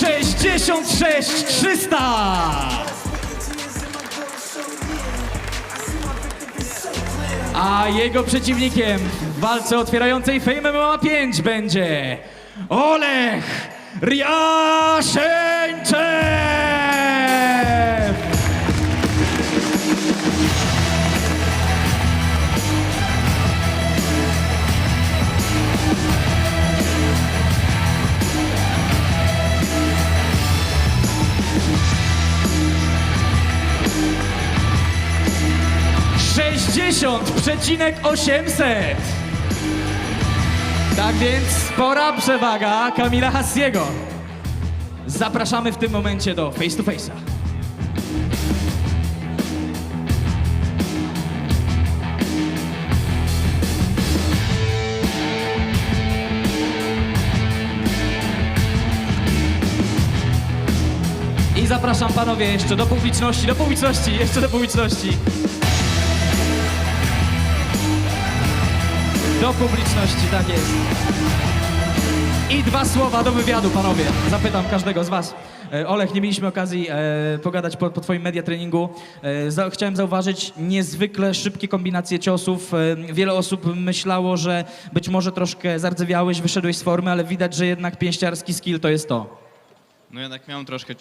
66 300! A jego przeciwnikiem w walce otwierającej Fame MMA 5 będzie Olech Riaszeńcz! 60,800. Tak więc spora przewaga Kamila Hassiego. Zapraszamy w tym momencie do face to face'a. I zapraszam panowie jeszcze do publiczności, do publiczności, jeszcze do publiczności. Do publiczności, tak jest. I dwa słowa do wywiadu, panowie. Zapytam każdego z was. E, Olech, nie mieliśmy okazji e, pogadać po, po twoim media treningu. E, za, chciałem zauważyć niezwykle szybkie kombinacje ciosów. E, wiele osób myślało, że być może troszkę zardzewiałeś, wyszedłeś z formy, ale widać, że jednak pięściarski skill to jest to. No jednak miałem troszkę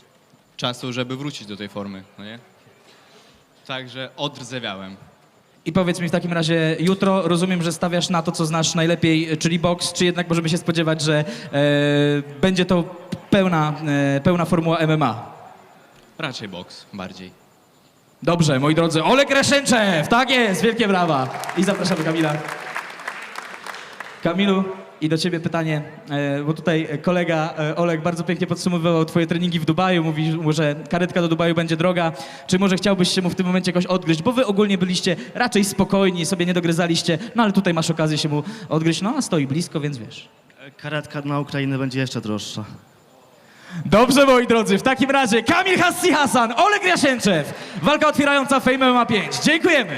czasu, żeby wrócić do tej formy, no nie? Także odrdzewiałem. I powiedz mi w takim razie, jutro rozumiem, że stawiasz na to, co znasz najlepiej, czyli boks, czy jednak możemy się spodziewać, że e, będzie to pełna, e, pełna formuła MMA? Raczej boks bardziej. Dobrze, moi drodzy, Olek Reszenczew, tak jest, wielkie brawa. I zapraszamy Kamila. Kamilu, i do ciebie pytanie, e, bo tutaj kolega e, Olek bardzo pięknie podsumowywał twoje treningi w Dubaju, mówił, że karetka do Dubaju będzie droga. Czy może chciałbyś się mu w tym momencie jakoś odgryźć, bo wy ogólnie byliście raczej spokojni, sobie nie dogryzaliście, no ale tutaj masz okazję się mu odgryźć, no a stoi blisko, więc wiesz. Karetka na Ukrainę będzie jeszcze droższa. Dobrze, moi drodzy, w takim razie Kamil Hassi Hasan, Oleg Jasięczew, walka otwierająca Fame MMA 5. Dziękujemy.